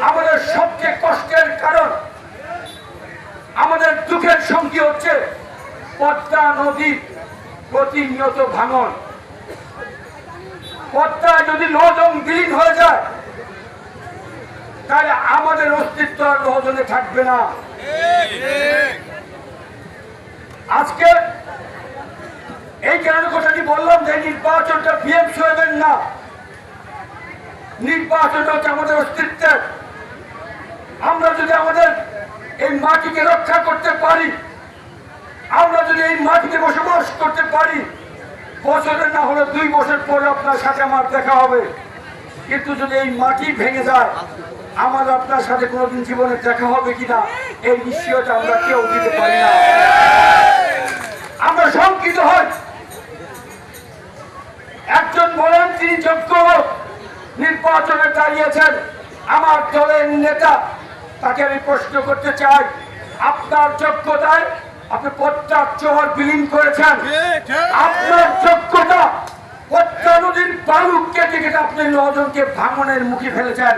আমাদের সবচেয়ে কষ্টের কারণ, আমাদের দুঃখের সঙ্গী হচ্ছে পদ্মা নদী প্রতিনিয়ত ভাঙন। পদ্মা যদি লোহজং বিলীন হয়ে যায়, তাহলে আমাদের অস্তিত্ব আর লোহজনে থাকবে না। আজকে এই কারণে কথাটি বললাম যে নির্বাচনটা বিএম হবেন না? নির্বাচনটা হচ্ছে আমাদের অস্তিত্বের আমরা যদি আমাদের এই মাটিকে রক্ষা করতে পারি, আমরা যদি এই মাটিতে বসবাস করতে পারি, বছরের না হলে দুই বছর পরে আপনার সাথে আমার দেখা হবে। কিন্তু যদি এই মাটি ভেঙে যায়, আমার আপনার সাথে কোনোদিন জীবনে দেখা হবে কিনা, এই নিশ্চয়তা আমরা কেউ দিতে পারি না। আমরা শঙ্কিত হই। একজন বলেন, তিনি যোগ্য নির্বাচনে দাঁড়িয়েছেন। আমার দলের নেতা তাকে আমি প্রশ্ন করতে চাই আপনার যোগ্যতায় আপনি পদ্মার চোহর বিলীন করেছেন। আপনার যোগ্যতা পদ্মা নদীর বালু কেটে কেটে আপনি নজনকে ভাঙনের মুখে ফেলেছেন।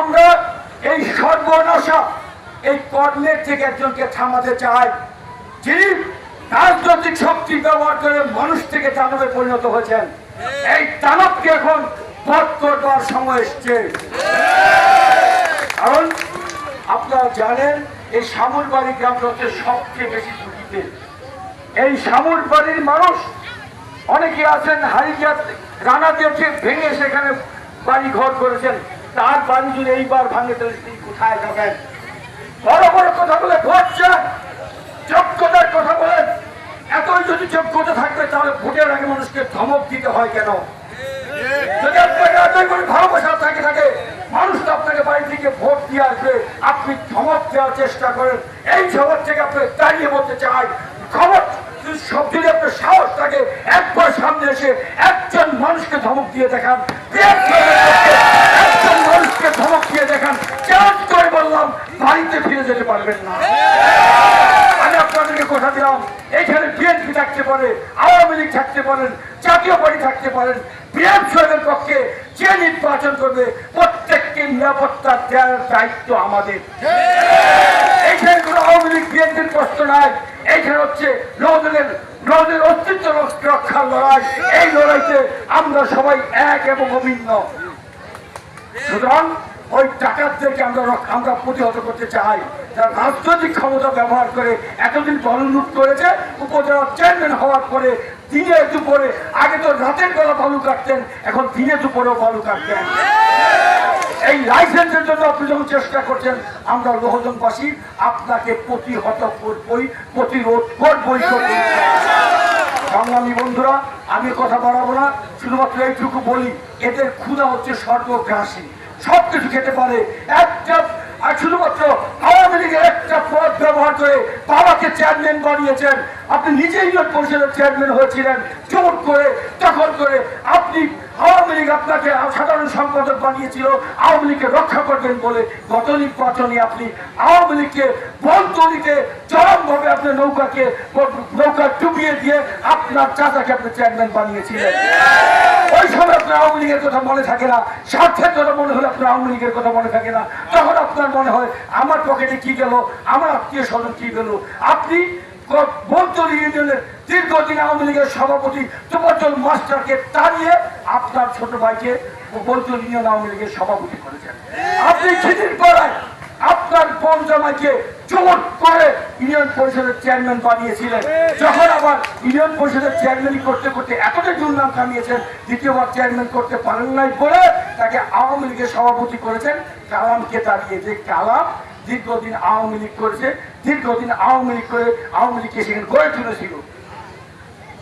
আমরা এই সর্বনাশা এই কর্মের থেকে একজনকে থামাতে চাই যিনি রাজনৈতিক শক্তি ব্যবহার করে মানুষ থেকে দানবে পরিণত হয়েছেন। এই দানবকে এখন বধ করবার সময় এসছে। কারণ আপনারা জানেন এই সামুরবাড়ি গ্রামটা হচ্ছে সবচেয়ে বেশি ঝুঁকিতে এই সামুরবাড়ির মানুষ অনেকে আছেন হারিজাত রানা দিয়েছে ভেঙে সেখানে বাড়ি ঘর করেছেন। তার বাড়ি যদি এইবার ভাঙে তাহলে তিনি কোথায় যাবেন? বড় বড় কথা বলে ভোট চান যোগ্যতার কথা বলেন। এতই যদি যোগ্যতা থাকবে তাহলে ভোটের আগে মানুষকে ধমক দিতে হয় কেন? যদি আপনাকে এতই করে ভালোবাসা থাকে থাকে মানুষ তো আপনাকে বাড়ি থেকে ভোট দিয়ে আসবে আপনি ধমক দেওয়ার চেষ্টা করেন। এই জগৎ থেকে আপনি দাঁড়িয়ে বলতে চাই, খবর সব যদি আপনার সাহস থাকে, একবার সামনে এসে একজন মানুষকে ধমক দিয়ে দেখান। একজন মানুষকে ধমক দিয়ে দেখান। চার্জ করে বললাম, বাড়িতে ফিরে যেতে পারবেন না। আমি আপনাদেরকে কথা দিলাম, এখানে বিএনপি থাকতে পারে, আওয়ামী লীগ থাকতে পারেন, জাতীয় পার্টি থাকতে পারেন বিএনপি সাহেবের পক্ষে যে নির্বাচন করবে, প্রত্যেককে নিরাপত্তা দেওয়ার দায়িত্ব আমাদের এইখানে কোনো আওয়ামী লীগ বিএনপির প্রশ্ন নাই এইখানে হচ্ছে নদীর নদীর অস্তিত্ব রক্ষার লড়াই, এই লড়াইতে আমরা সবাই এক এবং অভিন্ন। সুতরাং ওই ডাকাতদেরকে আমরা আমরা প্রতিহত করতে চাই। যারা রাজনৈতিক ক্ষমতা ব্যবহার করে এতদিন দললুট করেছে, উপজেলা চেয়ারম্যান হওয়ার পরে দিনে দুপুরে, আগে তো রাতের বেলা বালু কাটতেন, এখন দিনে দুপুরেও বালু কাটতেন। এই লাইসেন্সের জন্য আপনি যখন চেষ্টা করছেন, আমরা লোহজনবাসী আপনাকে প্রতিহত করবই, প্রতিরোধ করবই সংগ্রামী বন্ধুরা, আমি কথা বাড়াবো না, শুধুমাত্র এইটুকু বলি, এদের ক্ষুধা হচ্ছে সর্বগ্রাসী। সব কিছু খেতে পারে, একটা আর শুধুমাত্র আওয়ামী লীগের একটা পদ ব্যবহার করে বাবাকে চেয়ারম্যান বানিয়েছেন। আপনি নিজেই পরিষদের চেয়ারম্যান হয়েছিলেন, জোর করে, দখল করে আপনি আওয়ামী আপনাকে সাধারণ সম্পাদক বানিয়েছিল, আওয়ামী লীগকে রক্ষা করবেন বলে গত নির্বাচনে আপনি আওয়ামী লীগকে বলতলিতে চরমভাবে আপনি নৌকাকে, নৌকা ডুবিয়ে দিয়ে আপনার চাচাকে আপনি চেয়ারম্যান বানিয়েছিলেন। ওই সময় আপনার আওয়ামী লীগের কথা মনে থাকে না, স্বার্থের কথা মনে হলে আপনার আওয়ামী লীগের কথা মনে থাকে না। তখন আপনার মনে হয়, আমার পকেটে কি গেল? আমার আত্মীয় স্বজন কি গেল? আপনি বলতলি ইউনিয়নের দীর্ঘদিন আওয়ামী লীগের সভাপতি তোপাচল মাস্টারকে তাড়িয়ে আপনার ছোট ভাইকে ইউনিয়ন আওয়ামী লীগের সভাপতি করেছেন। আপনি খিদির পাড়ায় আপনার বোন জামাইকে জোর করে ইউনিয়ন পরিষদের চেয়ারম্যান বানিয়েছিলেন। যখন আবার ইউনিয়ন পরিষদের চেয়ারম্যান করতে করতে এতটাই দুর্নাম কামিয়েছেন, দ্বিতীয়বার চেয়ারম্যান করতে পারেন নাই বলে তাকে আওয়ামী লীগের সভাপতি করেছেন। কালামকে দাঁড়িয়ে যে কালাম দীর্ঘদিন আওয়ামী লীগ করেছে, দীর্ঘদিন আওয়ামী লীগ করে আওয়ামী লীগকে সেখানে গড়ে তুলেছিল।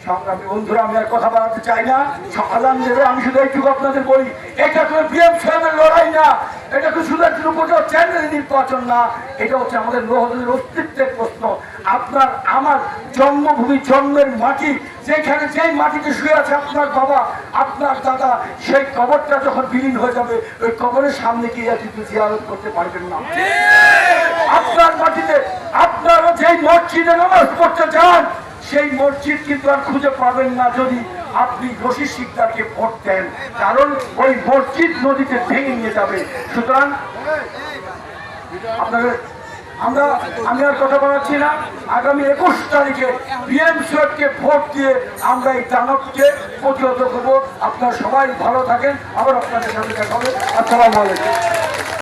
সংগ্রামী বন্ধুরা আমি আর কথা বাড়াতে চাই না। সমাধান দেবে আমি শুধু এইটুকু আপনাদের বলি এটা কোনো বিএম সাহেবের লড়াই না এটা শুধু একজন উপজেলা নির্বাচন না এটা হচ্ছে আমাদের লোহদের অস্তিত্বের প্রশ্ন। আপনার আমার জন্মভূমি জন্মের মাটি যেখানে যেই মাটিতে শুয়ে আছে আপনার বাবা আপনার দাদা সেই কবরটা যখন বিলীন হয়ে যাবে ওই কবরের সামনে গিয়ে কিন্তু জিয়ারত করতে পারবেন না। আপনার মাটিতে আপনারা যেই মসজিদে নামাজ পড়তে যান সেই মসজিদ কিন্তু আর খুঁজে পাবেন না যদি আপনি রশিদ শিকদারকে ভোট দেন। কারণ ওই মসজিদ নদীতে ভেঙে নিয়ে যাবে। সুতরাং আপনাকে আমরা, আমি আর কথা বলাচ্ছি না। আগামী একুশ তারিখে বিএমসিকে ভোট দিয়ে আমরা এই দানবকে প্রতিহত করব। আপনারা সবাই ভালো থাকেন। আবার আপনাদের সাথে দেখা হবে। আসসালামু আলাইকুম।